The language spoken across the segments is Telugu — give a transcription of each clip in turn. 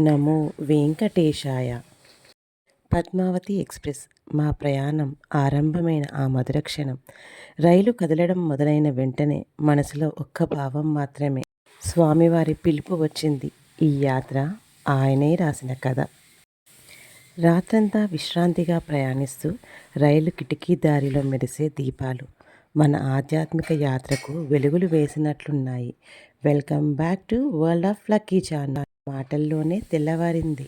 నమో వెంకటేశాయ. పద్మావతి ఎక్స్ప్రెస్ మా ప్రయాణం ఆరంభమైన ఆ మధుర క్షణం. రైలు కదలడం మొదలైన వెంటనే మనసులో ఒక్క భావం మాత్రమే. స్వామివారి పిలుపు వచ్చింది. ఈ యాత్ర ఆయనే రాసిన కథ. రాత్రంతా విశ్రాంతిగా ప్రయాణిస్తూ రైలు కిటికీ దారిలో మెరిసే దీపాలు. మన ఆధ్యాత్మిక యాత్రకు వెలుగులు వేసినట్లున్నాయి. Welcome back to world of Lucky channel మాటల్లోనే తెల్లవారింది.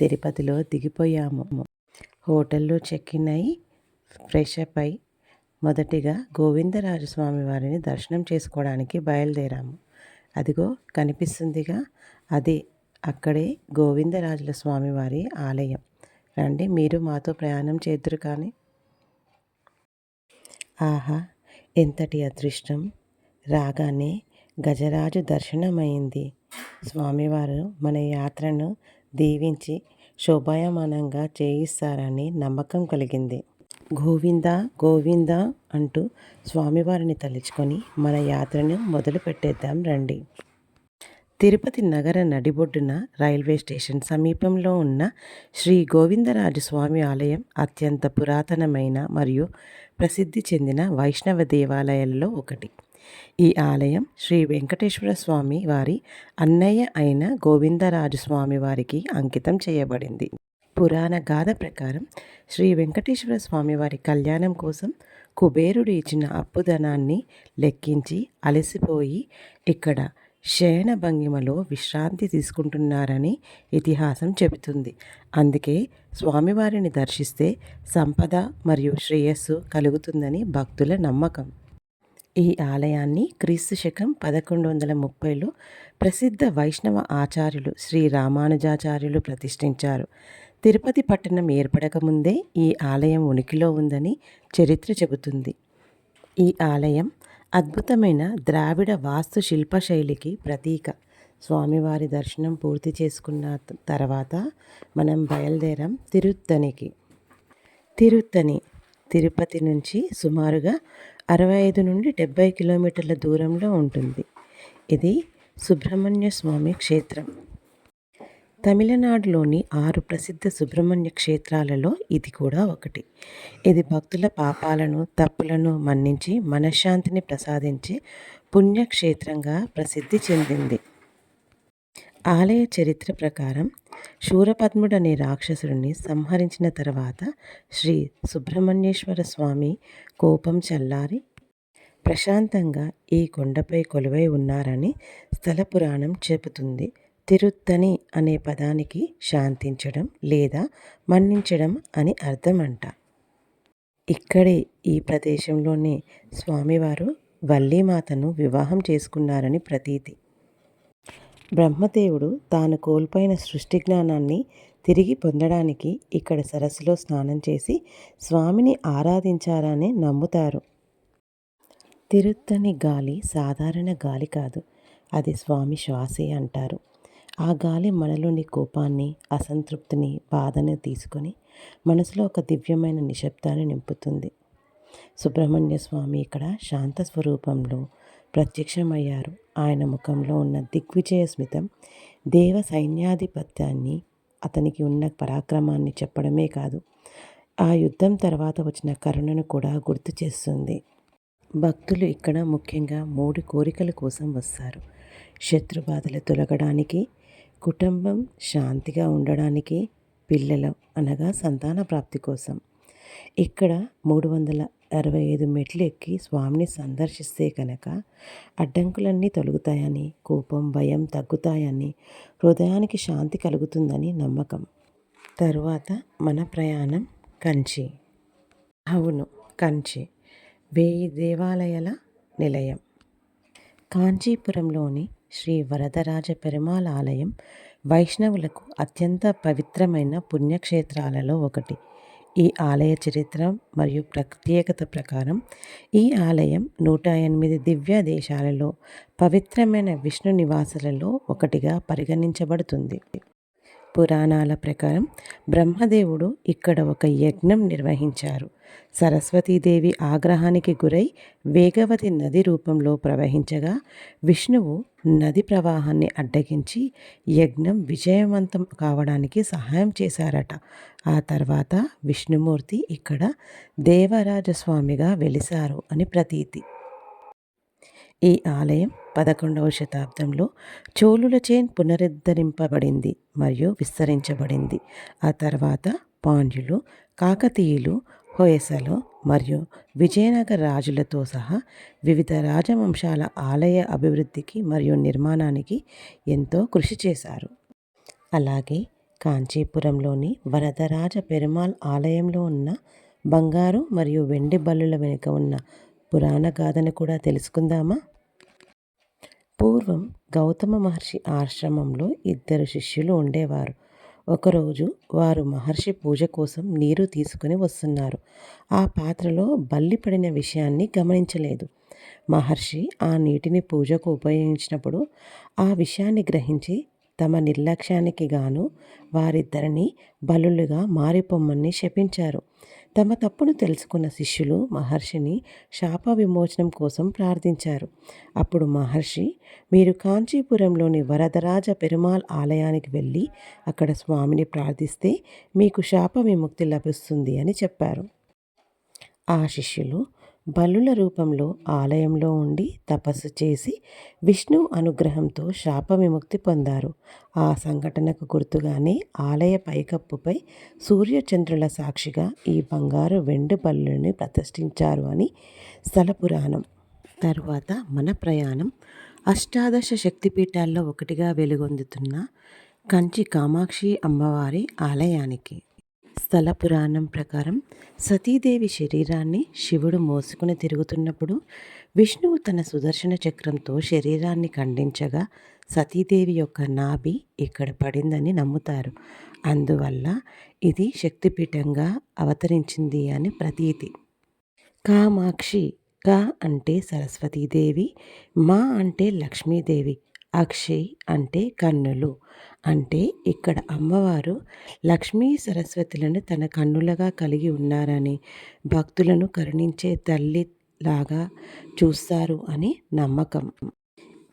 తిరుపతిలో దిగిపోయాము. హోటల్లో చెక్ ఇన్ అయి ఫ్రెష్ అప్ అయి మొదటిగా గోవిందరాజస్వామి వారిని దర్శనం చేసుకోవడానికి బయలుదేరాము. అదిగో కనిపిస్తుందిగా అదే అక్కడే గోవిందరాజుల స్వామివారి ఆలయం. రండి మీరు మాతో ప్రయాణం చేద్దరు కానీ. ఆహా ఎంతటి అదృష్టం. రాగానే గజరాజు దర్శనమైంది. స్వామివారు మన యాత్రను దీవించి శోభాయమానంగా చేయిస్తారని నమ్మకం కలిగింది. గోవింద గోవింద అంటూ స్వామివారిని తలుచుకొని మన యాత్రను మొదలు పెట్టేద్దాం రండి. తిరుపతి నగర నడిబొడ్డున రైల్వే స్టేషన్ సమీపంలో ఉన్న శ్రీ గోవిందరాజు స్వామి ఆలయం అత్యంత పురాతనమైన మరియు ప్రసిద్ధి చెందిన వైష్ణవ దేవాలయాలలో ఒకటి. ఈ ఆలయం శ్రీ వెంకటేశ్వర స్వామి వారి అన్నయ్య అయిన గోవిందరాజు స్వామి వారికి అంకితం చేయబడింది. పురాణ గాథ ప్రకారం శ్రీ వెంకటేశ్వర స్వామి వారి కళ్యాణం కోసం కుబేరుడు ఇచ్చిన అప్పుదనాన్ని లెక్కించి అలసిపోయి ఇక్కడ శయన భంగిమలో విశ్రాంతి తీసుకుంటున్నారని ఇతిహాసం చెబుతుంది. అందుకే స్వామివారిని దర్శిస్తే సంపద మరియు శ్రేయస్సు కలుగుతుందని భక్తుల నమ్మకం. ఈ ఆలయాన్ని క్రీస్తు శకం పదకొండు వందల ముప్పైలో ప్రసిద్ధ వైష్ణవ ఆచార్యులు శ్రీ రామానుజాచార్యులు ప్రతిష్ఠించారు. తిరుపతి పట్టణం ఏర్పడకముందే ఈ ఆలయం ఉనికిలో ఉందని చరిత్ర చెబుతుంది. ఈ ఆలయం అద్భుతమైన ద్రావిడ వాస్తు శిల్పశైలికి ప్రతీక. స్వామివారి దర్శనం పూర్తి చేసుకున్న తర్వాత మనం బయలుదేరాం తిరుత్తనికి తిరుత్తని తిరుపతి నుంచి సుమారుగా అరవై ఐదు నుండి డెబ్బై కిలోమీటర్ల దూరంలో ఉంటుంది. ఇది సుబ్రహ్మణ్య స్వామి క్షేత్రం. తమిళనాడులోని ఆరు ప్రసిద్ధ సుబ్రహ్మణ్య క్షేత్రాలలో ఇది కూడా ఒకటి. ఇది భక్తుల పాపాలను తప్పులను మన్నించి మనశ్శాంతిని ప్రసాదించే పుణ్యక్షేత్రంగా ప్రసిద్ధి చెందింది. ఆలయ చరిత్ర ప్రకారం శూరపద్ముడు అనే రాక్షసుడిని సంహరించిన తర్వాత శ్రీ సుబ్రహ్మణ్యేశ్వర స్వామి కోపం చల్లారి ప్రశాంతంగా ఈ కొండపై కొలువై ఉన్నారని స్థల పురాణం చెబుతుంది. తిరుత్తని అనే పదానికి శాంతించడం లేదా మన్నించడం అని అర్థమంట. ఇక్కడే ఈ ప్రదేశంలోనే స్వామివారు వల్లీమాతను వివాహం చేసుకున్నారని ప్రతీతి. బ్రహ్మదేవుడు తాను కోల్పోయిన సృష్టి జ్ఞానాన్ని తిరిగి పొందడానికి ఇక్కడ సరస్సులో స్నానం చేసి స్వామిని ఆరాధించారని నమ్ముతారు. తిరుత్తని గాలి సాధారణ గాలి కాదు అది స్వామి శ్వాసే అంటారు. ఆ గాలి మనలోని కోపాన్ని అసంతృప్తిని బాధని తీసుకొని మనసులో ఒక దివ్యమైన నిశ్శబ్దాన్ని నింపుతుంది. సుబ్రహ్మణ్య స్వామి ఇక్కడ శాంత స్వరూపంలో ప్రత్యక్షమయ్యారు. ఆయన ముఖంలో ఉన్న దిగ్విజయ స్మితం దేవ సైన్యాధిపత్యాన్ని అతనికి ఉన్న పరాక్రమాన్ని చెప్పడమే కాదు ఆ యుద్ధం తర్వాత వచ్చిన కరుణను కూడా గుర్తు చేస్తుంది. భక్తులు ఇక్కడ ముఖ్యంగా మూడు కోరికల కోసం వస్తారు. శత్రుబాధలు తొలగడానికి కుటుంబం శాంతిగా ఉండడానికి పిల్లలు అనగా సంతాన ప్రాప్తి కోసం. ఇక్కడ మూడు వందల అరవై ఐదు మెట్లు ఎక్కి స్వామిని సందర్శిస్తే కనుక అడ్డంకులన్నీ తొలగుతాయని కోపం భయం తగ్గుతాయని హృదయానికి శాంతి కలుగుతుందని నమ్మకం. తరువాత మన ప్రయాణం కంచి. అవును కంచి. వేయి దేవాలయాల నిలయం. కాంచీపురంలోని శ్రీ వరదరాజ పెరుమాళ్ ఆలయం వైష్ణవులకు అత్యంత పవిత్రమైన పుణ్యక్షేత్రాలలో ఒకటి. ఈ ఆలయ చరిత్ర మరియు ప్రత్యేకత ప్రకారం ఈ ఆలయం నూట ఎనిమిది దివ్య దేశాలలో పవిత్రమైన విష్ణు నివాసాలలో ఒకటిగా పరిగణించబడుతుంది. పురాణాల ప్రకారం బ్రహ్మదేవుడు ఇక్కడ ఒక యజ్ఞం నిర్వహించారు. సరస్వతీదేవి ఆగ్రహానికి గురై వేగవతి నది రూపంలో ప్రవహించగా విష్ణువు నది ప్రవాహాన్ని అడ్డగించి యజ్ఞం విజయవంతం కావడానికి సహాయం చేశారట. ఆ తర్వాత విష్ణుమూర్తి ఇక్కడ దేవరాజస్వామిగా వెలిశారు అని ప్రతీతి. ఈ ఆలయం పదకొండవ శతాబ్దంలో చోళులచే పునరుద్ధరింపబడింది మరియు విస్తరించబడింది. ఆ తర్వాత పాండ్యులు కాకతీయులు హొయసలు మరియు విజయనగర రాజులతో సహా వివిధ రాజవంశాల ఆలయ అభివృద్ధికి మరియు నిర్మాణానికి ఎంతో కృషి చేశారు. అలాగే కాంచీపురంలోని వరదరాజ పెరుమాళ్ ఆలయంలో ఉన్న బంగారు మరియు వెండి బల్లుల వెనుక ఉన్న పురాణ గాథను కూడా తెలుసుకుందామా? పూర్వం గౌతమ మహర్షి ఆశ్రమంలో ఇద్దరు శిష్యులు ఉండేవారు. ఒకరోజు వారు మహర్షి పూజ కోసం నీరు తీసుకుని వస్తున్నారు. ఆ పాత్రలో బల్లి పడిన విషయాన్ని గమనించలేదు. మహర్షి ఆ నీటిని పూజకు ఉపయోగించినప్పుడు ఆ విషయాన్ని గ్రహించి తమ నిర్లక్ష్యానికి గాను వారిద్దరిని బలులుగా మారిపోమ్మని శపించారు. తమ తప్పును తెలుసుకున్న శిష్యులు మహర్షిని శాప విమోచనం కోసం ప్రార్థించారు. అప్పుడు మహర్షి మీరు కాంచీపురంలోని వరదరాజ పెరుమాల్ ఆలయానికి వెళ్ళి అక్కడ స్వామిని ప్రార్థిస్తే మీకు శాప విముక్తి లభిస్తుంది అని చెప్పారు. ఆ శిష్యులు బలుల రూపంలో ఆలయంలో ఉండి తపస్సు చేసి విష్ణు అనుగ్రహంతో శాప విముక్తి పొందారు. ఆ సంఘటనకు గుర్తుగానే ఆలయ పైకప్పుపై సూర్యచంద్రుల సాక్షిగా ఈ బంగారు వెండి బల్లుని ప్రతిష్ఠించారు అని స్థల పురాణం. తరువాత మన ప్రయాణం అష్టాదశ శక్తిపీఠాల్లో ఒకటిగా వెలుగొందుతున్న కంచి కామాక్షి అమ్మవారి ఆలయానికి. స్థల పురాణం ప్రకారం సతీదేవి శరీరాన్ని శివుడు మోసుకుని తిరుగుతున్నప్పుడు విష్ణువు తన సుదర్శన చక్రంతో శరీరాన్ని ఖండించగా సతీదేవి యొక్క నాభి ఇక్కడ పడిందని నమ్ముతారు. అందువల్ల ఇది శక్తిపీఠంగా అవతరించింది అని ప్రతీతి. కామాక్షి కా అంటే సరస్వతీదేవి మా అంటే లక్ష్మీదేవి అక్షయ్ అంటే కన్నులు. అంటే ఇక్కడ అమ్మవారు లక్ష్మీ సరస్వతులను తన కన్నులుగా కలిగి ఉన్నారని భక్తులను కరుణించే తల్లి లాగా చూస్తారు అని నమ్మకం.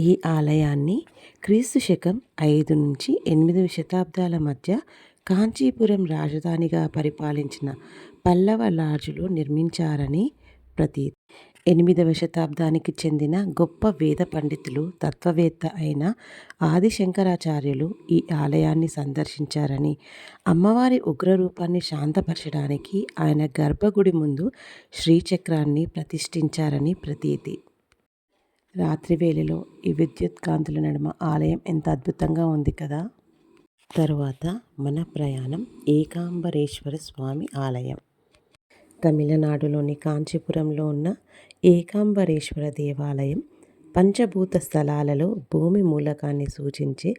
ఈ ఆలయాన్ని క్రీస్తు శకం ఐదు నుంచి ఎనిమిది శతాబ్దాల మధ్య కాంచీపురం రాజధానిగా పరిపాలించిన పల్లవ లాజులు నిర్మించారని ప్రతీతి. ఎనిమిదవ శతాబ్దానికి చెందిన గొప్ప వేద పండితులు తత్వవేత్త అయిన ఆదిశంకరాచార్యులు ఈ ఆలయాన్ని సందర్శించారని అమ్మవారి ఉగ్రరూపాన్ని శాంతపరచడానికి ఆయన గర్భగుడి ముందు శ్రీచక్రాన్ని ప్రతిష్ఠించారని ప్రతీతి. రాత్రివేళలో ఈ విద్యుత్ కాంతుల నడుమ ఆలయం ఎంత అద్భుతంగా ఉంది కదా! తరువాత మన ప్రయాణం ఏకాంబరేశ్వర స్వామి ఆలయం. తమిళనాడులోని కాంచీపురంలో ఉన్న ఏకాంబరేశ్వర దేవాలయం పంచభూత స్థలాలలో భూమి మూలకాన్ని సూచించే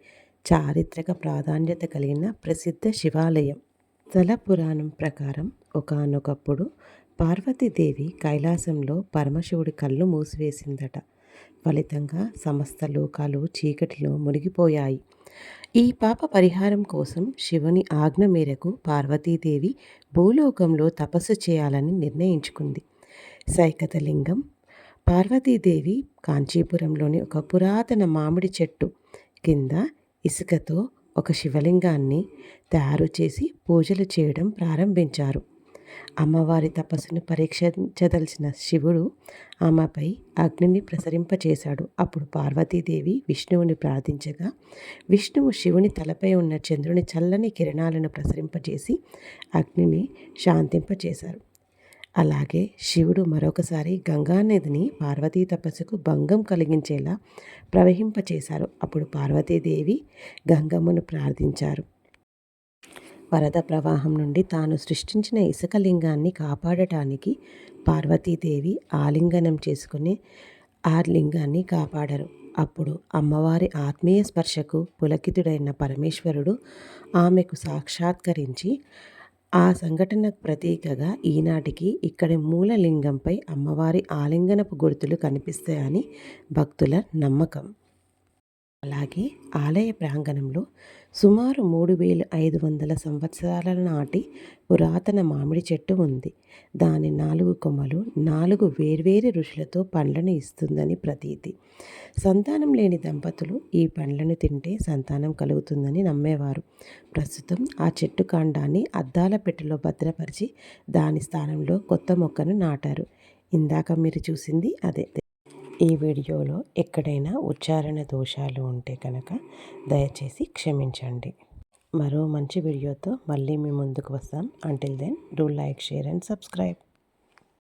చారిత్రక ప్రాధాన్యత కలిగిన ప్రసిద్ధ శివాలయం. స్థల పురాణం ప్రకారం ఒకనొకప్పుడు పార్వతీదేవి కైలాసంలో పరమశివుడి కళ్ళు మూసివేసిందట. ఫలితంగా సమస్త లోకాలు చీకటిలో మునిగిపోయాయి. ఈ పాప పరిహారం కోసం శివుని ఆజ్ఞ మేరకు పార్వతీదేవి భూలోకంలో తపస్సు చేయాలని నిర్ణయించుకుంది. సైకతలింగం. పార్వతీదేవి కాంచీపురంలోని ఒక పురాతన మామిడి చెట్టు కింద ఇసుకతో ఒక శివలింగాన్ని తయారు చేసి పూజలు చేయడం ప్రారంభించారు. అమ్మవారి తపస్సును పరీక్షించదలిచిన శివుడు ఆమెపై అగ్నిని ప్రసరింపచేశాడు. అప్పుడు పార్వతీదేవి విష్ణువుని ప్రార్థించగా విష్ణువు శివుని తలపై ఉన్న చంద్రుని చల్లని కిరణాలను ప్రసరింపజేసి అగ్నిని శాంతింపచేశారు. అలాగే శివుడు మరొకసారి గంగానదిని పార్వతీ తపస్సుకు భంగం కలిగించేలా ప్రవహింపచేశారు. అప్పుడు పార్వతీదేవి గంగమ్మను ప్రార్థించారు. వరద ప్రవాహం నుండి తాను సృష్టించిన ఇసుక లింగాన్ని కాపాడటానికి పార్వతీదేవి ఆలింగనం చేసుకుని ఆ లింగాన్ని కాపాడరు. అప్పుడు అమ్మవారి ఆత్మీయ స్పర్శకు పులకితుడైన పరమేశ్వరుడు ఆమెకు సాక్షాత్కరించి ఆ సంఘటనకు ప్రతీకగా ఈనాటికి ఇక్కడి మూలలింగంపై అమ్మవారి ఆలింగనపు గుర్తులు కనిపిస్తాయని భక్తుల నమ్మకం. అలాగే ఆలయ ప్రాంగణంలో సుమారు మూడు వేల ఐదు వందల సంవత్సరాల నాటి పురాతన మామిడి చెట్టు ఉంది. దాని నాలుగు కొమ్మలు నాలుగు వేర్వేరు ఋషులతో పండ్లను ఇస్తుందని ప్రతీతి. సంతానం లేని దంపతులు ఈ పండ్లను తింటే సంతానం కలుగుతుందని నమ్మేవారు. ప్రస్తుతం ఆ చెట్టు కాండాన్ని అద్దాల పెట్టెలో భద్రపరిచి దాని స్థానంలో కొత్త మొక్కను నాటారు. ఇందాక మీరు చూసింది అదే. ఈ వీడియోలో ఎక్కడైనా ఉచ్చారణ దోషాలు ఉంటే కనుక దయచేసి క్షమించండి. మరో మంచి వీడియోతో మళ్ళీ మీ ముందుకు వస్తాం. Until then do like share and subscribe